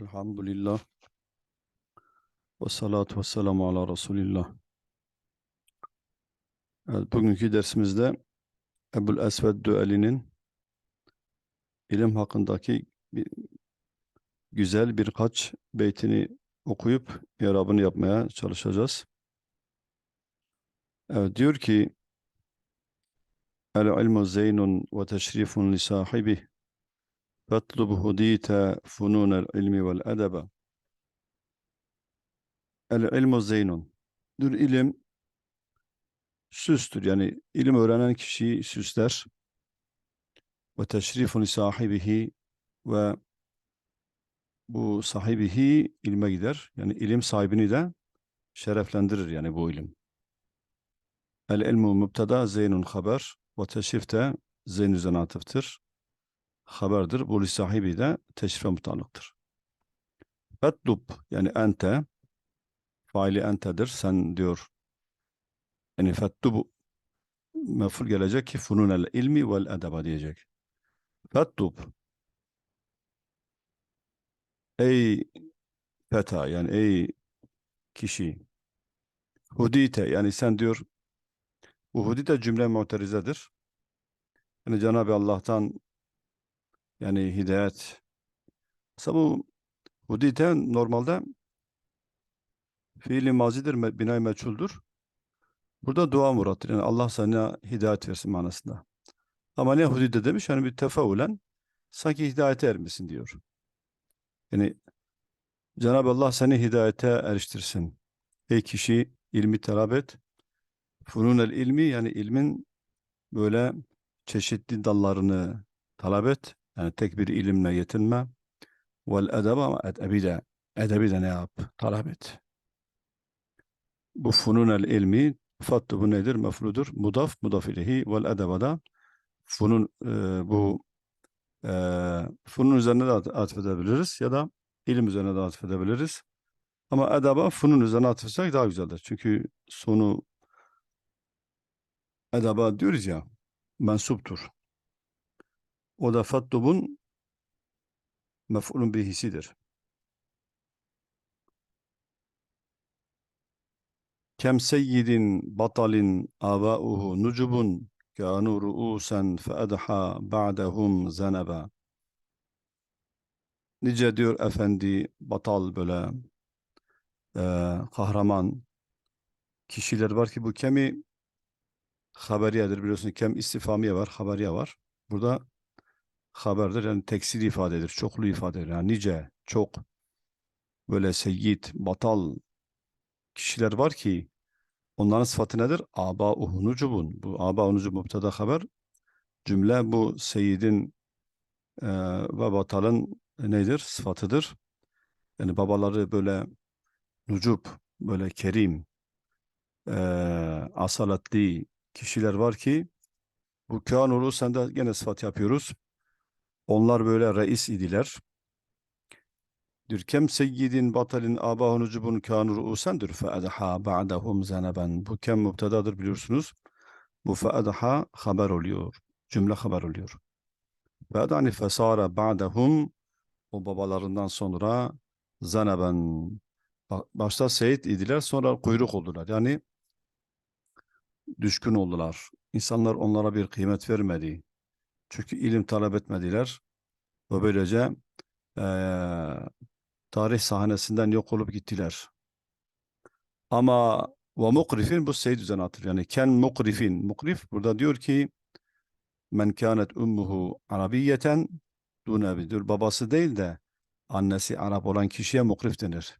Elhamdülillah. Ve salatu ve selamu ala Resulillah. Evet, bugünkü dersimizde Ebul Esved Düeli'nin ilim hakkındaki bir, güzel birkaç beytini okuyup irabını yapmaya çalışacağız. Evet, diyor ki El ilmu zeynun ve teşrifun li sahibih فاطلب هديت فنون العلم والأدب El-ilmu zeynun. Dur ilim süstür. Yani ilim öğrenen kişiyi süsler. Ve teşrifun li sahibihi ve bu sahibihi ilme gider. Yani ilim sahibini de şereflendirir yani bu ilim. El-ilmu mübteda zeynun haber ve teşrif de zeyn üzerine atıftır. Haberdir. Bu sahibi de teşrife mutallıktır. Fetlub yani ente faili entedir. Sen diyor yani fettubu meful gelecek ki fununel ilmi vel edeba diyecek. Fettub ey feta yani ey kişi hudite yani sen diyor bu hudite cümle muterizedir. Yani Cenab-ı Allah'tan yani hidayet Mesela bu hudite normalde fiili mazidir, binay meçhuldür. Burada dua murattır. Yani Allah sana hidayet versin manasında. Ama ne hudide demiş? Yani bir tefaulen sanki hidayete ermesin diyor. Yani Cenab-ı Allah seni hidayete eriştirsin. Ey kişi ilmi talep et. Fununel ilmi yani ilmin böyle çeşitli dallarını talep et. Yani tek bir ilimle yetinme. Vel edebe ama edebi de, edebi de ne yap? Talep et. Bu fununel ilmi fattu bu nedir? Mefludur. Mudaf, mudaf ilehi vel edebe da funun e, bu e, funun üzerine de at- atfedebiliriz ya da ilim üzerine de atfedebiliriz. Ama edeba funun üzerine atfetsek daha güzeldir. Çünkü sonu edeba diyoruz ya mensuptur. O da fattubun mef'ulun bihisidir. Kem seyyidin batalin abauhu nucubun kânu ru'usen feedha ba'dehum zeneba. Nice diyor efendi batal böyle e, kahraman kişiler var ki bu kemi haberiyedir biliyorsun kem istifamiye var haberiye var. Burada haberdir yani tekstil ifadedir çoklu ifadedir yani nice çok böyle seyyid batal kişiler var ki onların sıfatı nedir? Aba-u nucubun. Bu aba-u nucub mübteda haber. Cümle bu seyyidin e, ve batalın nedir? Sıfatıdır. Yani babaları böyle nucub, böyle kerim, e, asaletli kişiler var ki bu kânulu sende gene sıfat yapıyoruz. Onlar böyle reis idiler. Diyor kem seyyidin batalin abahu nucubun kânu ru'usendir fe'edha ba'dahum zeneben. Bu kem mübtedadır biliyorsunuz. Bu fe'edha haber oluyor. Cümle haber oluyor. Fe'edhani fesara ba'dahum o babalarından sonra zeneben. Ba- Başta seyit idiler sonra kuyruk oldular. Yani düşkün oldular. İnsanlar onlara bir kıymet vermedi. Çünkü ilim talep etmediler. Ve böylece eee tarih sahnesinden yok olup gittiler. Ama ve mukrifin bu seyit üzerine atılıyor. Yani ken mukrifin. Mukrif burada diyor ki men kânet ummuhu arabiyeten dune bidur. Babası değil de annesi Arap olan kişiye mukrif denir.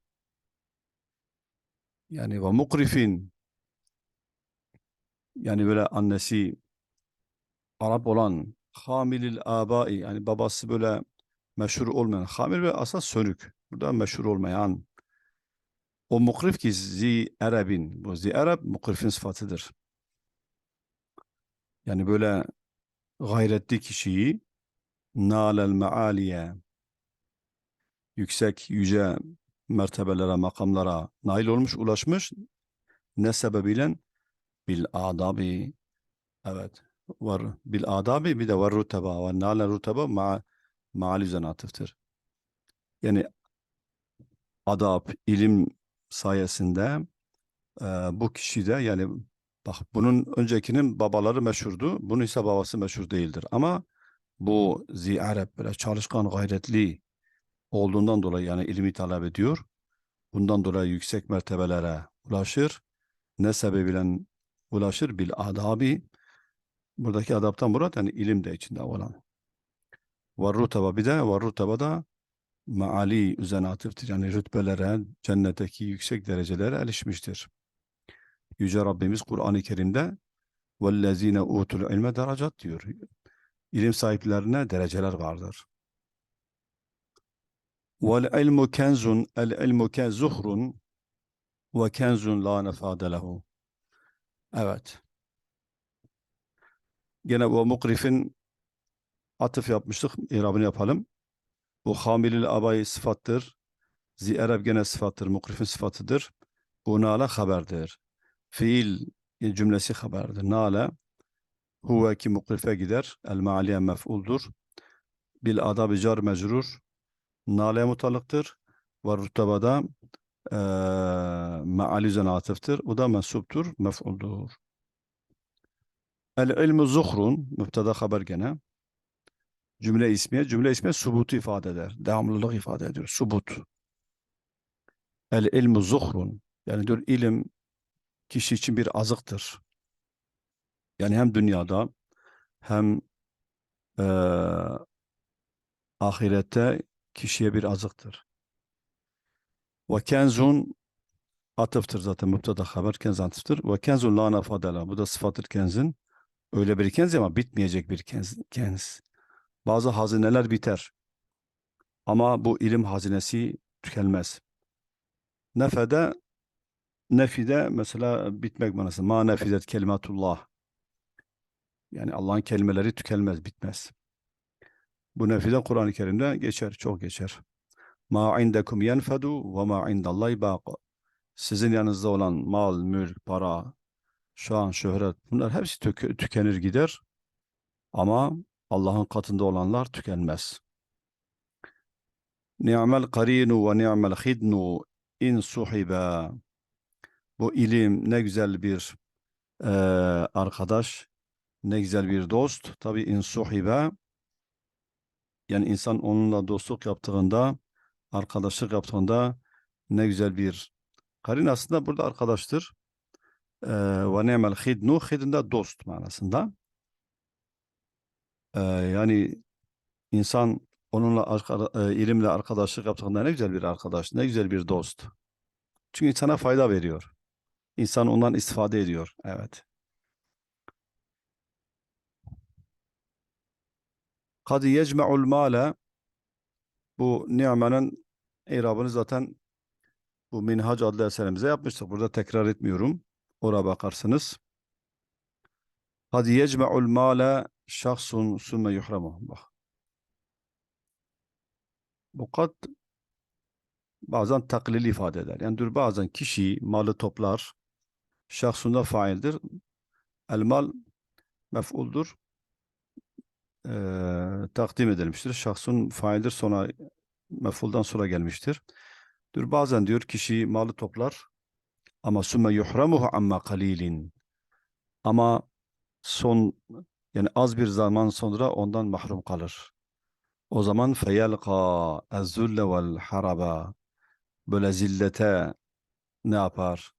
Yani ve mukrifin yani böyle annesi Arap olan hamilil abai yani babası böyle meşhur olmayan hamil ve asas sönük. Burada meşhur olmayan o mukrif ki zi Arabin. Bu zi Arab mukrifin sıfatıdır. Yani böyle gayretli kişiyi nalel mealiye yüksek yüce mertebelere makamlara nail olmuş ulaşmış ne sebebiyle bil adabi evet var bil adabi bir de var ruteba ve nale ruteba ma maal üzerine atıftır. Yani adab, ilim sayesinde e, bu kişi de yani bak bunun öncekinin babaları meşhurdu. Bunun ise babası meşhur değildir. Ama bu Zi'arep böyle çalışkan, gayretli olduğundan dolayı yani ilmi talep ediyor. Bundan dolayı yüksek mertebelere ulaşır. Ne sebebiyle ulaşır? Bil adabi. Buradaki adaptan murat yani ilim de içinde olan. Ve rutaba bir de ve rutaba da maali üzerine atıftır. Yani rütbelere, cennetteki yüksek derecelere erişmiştir. Yüce Rabbimiz Kur'an-ı Kerim'de وَالَّذ۪ينَ utul ilme derecat diyor. İlim sahiplerine dereceler vardır. وَالْعِلْمُ كَنْزٌ الْعِلْمُ كَنْزُهْرٌ وَكَنْزٌ لَا نَفَادَ لَهُ Evet. Gene bu mukrifin atıf yapmıştık. İrabını yapalım. Bu hamilil abayı sıfattır. Ziereb gene sıfattır. Mukrifin sıfatıdır. Bu nala haberdir. Fiil cümlesi haberdir. Nale huve ki mukrife gider. El maaliye mef'uldur. Bil adab car mecrur. Nale mutallıktır. Ve rütebada eee maali atıftır. O da mensuptur. Mef'uldur. El ilmu zuhrun. Mübteda haber gene. Cümle ismiye. Cümle ismiye subutu ifade eder. Devamlılık ifade ediyor. Subut. El ilmu zuhrun. Yani diyor ilim kişi için bir azıktır. Yani hem dünyada hem eee ahirette kişiye bir azıktır. Ve kenzun atıftır zaten müpteda haber kenz atıftır. Ve kenzun la nafadela. Bu da sıfattır kenzin. Öyle bir ama bitmeyecek bir. Bazı hazineler biter. Ama bu ilim hazinesi tükenmez. Nefede nefide mesela bitmek manası. Ma nefidet kelimatullah. Yani Allah'ın kelimeleri tükenmez, bitmez. Bu nefide Kur'an-ı Kerim'de geçer, çok geçer. Ma indekum yenfedu ve ma indallahi baqı. Sizin yanınızda olan mal, mülk, para, şan, şöhret bunlar hepsi tük- tükenir gider. Ama Allah'ın katında olanlar tükenmez. Ni'mel karinu ve ni'mel hidnu in suhiba. Bu ilim ne güzel bir eee, arkadaş, ne güzel bir dost. Tabi in suhiba yani insan onunla dostluk yaptığında, arkadaşlık yaptığında ne güzel bir karin aslında burada arkadaştır. Eee, Ve ni'mel hidnu hidn de dost manasında. Eee, yani insan onunla arka- e, ilimle arkadaşlık yaptığında ne güzel bir arkadaş, ne güzel bir dost. Çünkü insana fayda veriyor. İnsan ondan istifade ediyor. Evet. Kad yecme'ul male bu ni'menin irabını zaten bu Minhac adlı eserimize yapmıştık. Burada tekrar etmiyorum. Oraya bakarsınız. Kad yecme'ul male şahsun sümme yuhramu. Bak. Bu kad bazen taklili ifade eder. Yani dur bazen kişi malı toplar. Şahsunda faildir. El mal mef'uldur. Eee takdim edilmiştir. Şahsın faildir sonra mef'uldan sonra gelmiştir. Dur bazen diyor kişi malı toplar ama sümme yuhramuhu amma kalilin. Ama son yani az bir zaman sonra ondan mahrum kalır. O zaman feyelqa ezzulle vel haraba böyle zillete ne yapar?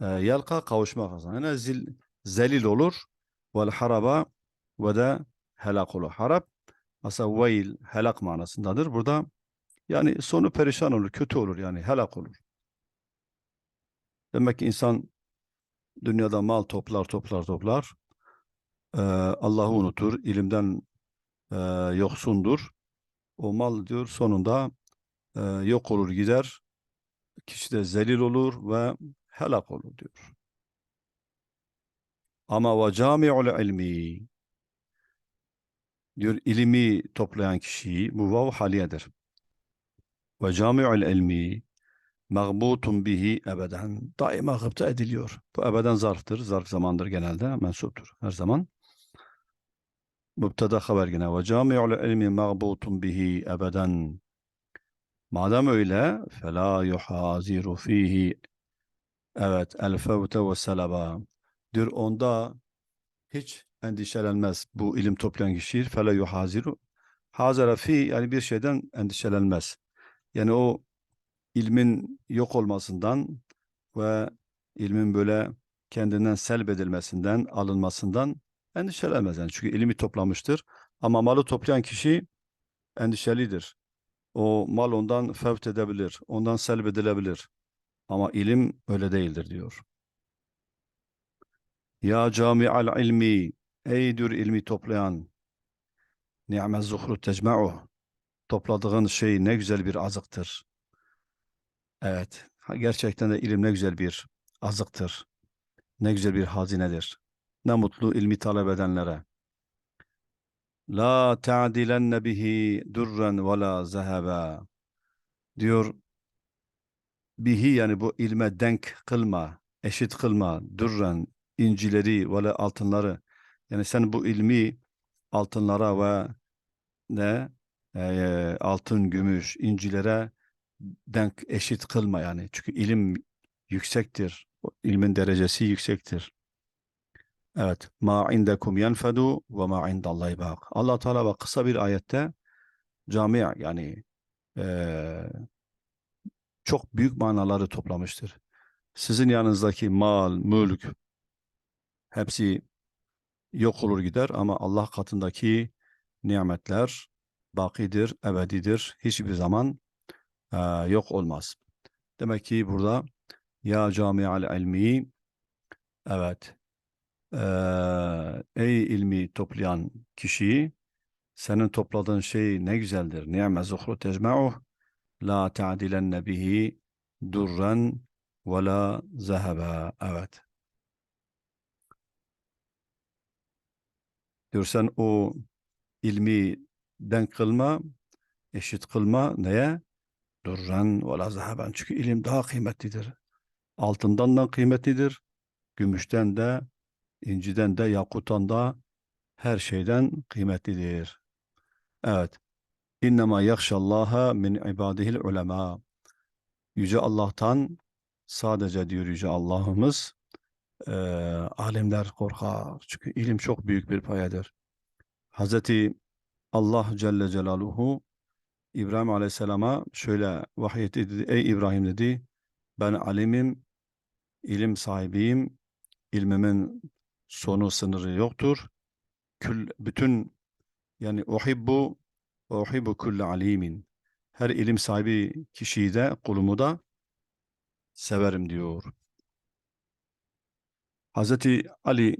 E, yelka kavuşmak. Yani zil, zelil olur vel haraba ve de helak olur. Harap aslında veil helak manasındadır. Burada yani sonu perişan olur, kötü olur yani helak olur. Demek ki insan dünyada mal toplar, toplar, toplar. Ee, Allah'ı unutur, ilimden e, yoksundur. O mal diyor sonunda e, yok olur gider. Kişi de zelil olur ve helak olur diyor. Ama ve cami'ul ilmi diyor ilimi toplayan kişiyi bu vav haliyedir. Ve cami'ul ilmi mağbutun bihi ebeden. Daima gıpta ediliyor. Bu ebeden zarftır. Zarf zamandır genelde mensuptur. Her zaman. Mübteda haber gene. Ve cami'ul ilmi mağbutun bihi ebeden. Madem öyle fela yuhaziru fihi evet el fevte ve selaba dir onda hiç endişelenmez bu ilim toplayan kişi fela yuhaziru hazara fi yani bir şeyden endişelenmez. Yani o ilmin yok olmasından ve ilmin böyle kendinden selbedilmesinden, alınmasından endişelenmez. Yani çünkü ilmi toplamıştır. Ama malı toplayan kişi endişelidir. O mal ondan fevt edebilir, ondan selbedilebilir. Ama ilim öyle değildir diyor. Ya cami'al ilmi, ey diyor ilmi toplayan, ni'me zuhru tecma'uh, topladığın şey ne güzel bir azıktır. Evet, gerçekten de ilim ne güzel bir azıktır. Ne güzel bir hazinedir. Ne mutlu ilmi talep edenlere. La ta'dilenne bihi durren ve la zeheba. Diyor, bihi yani bu ilme denk kılma, eşit kılma, durren, incileri ve la altınları. Yani sen bu ilmi altınlara ve ne Eee, altın, gümüş, incilere denk eşit kılma yani. Çünkü ilim yüksektir. İlmin derecesi yüksektir. Evet. Ma indekum yenfedu ve ma indallahi bak. Allah Teala bak kısa bir ayette cami yani eee, çok büyük manaları toplamıştır. Sizin yanınızdaki mal, mülk hepsi yok olur gider ama Allah katındaki nimetler bakidir, ebedidir. Hiçbir zaman eee, yok olmaz. Demek ki burada ya camial ilmi evet eee, ey ilmi toplayan kişi senin topladığın şey ne güzeldir. Ni'me zuhru tecma'uh la ta'dilenne bihi durran ve la zeheba. Evet. Diyor sen o ilmi denk kılma, eşit kılma neye? Durran ve la. Çünkü ilim daha kıymetlidir. Altından da kıymetlidir. Gümüşten de, inciden de, yakutan da her şeyden kıymetlidir. Evet. İnnemâ yakşallâhe min ibâdihil ulemâ. Yüce Allah'tan sadece diyor Yüce Allah'ımız eee alimler korkar. Çünkü ilim çok büyük bir payedir. Hazreti Allah Celle Celaluhu İbrahim Aleyhisselam'a şöyle vahyetti dedi. Ey İbrahim dedi. Ben alimim, ilim sahibiyim. İlmimin sonu sınırı yoktur. Kül, bütün yani uhibbu uhibbu kulle alimin. Her ilim sahibi kişiyi de kulumu da severim diyor. Hazreti Ali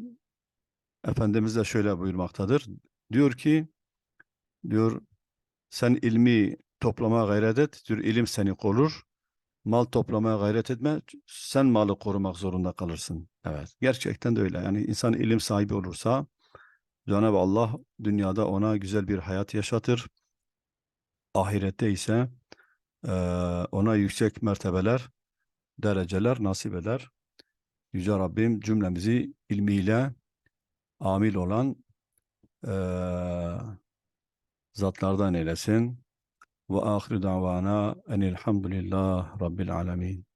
Efendimiz de şöyle buyurmaktadır. Diyor ki diyor sen ilmi toplamaya gayret et. Diyor ilim seni korur. Mal toplamaya gayret etme. Sen malı korumak zorunda kalırsın. Evet. Gerçekten de öyle. Yani insan ilim sahibi olursa Cenab-ı Allah dünyada ona güzel bir hayat yaşatır. Ahirette ise eee, ona yüksek mertebeler, dereceler nasip eder. Yüce Rabbim cümlemizi ilmiyle amil olan eee, zatlardan eylesin. Ve ahiru davana enilhamdülillah rabbil alemin.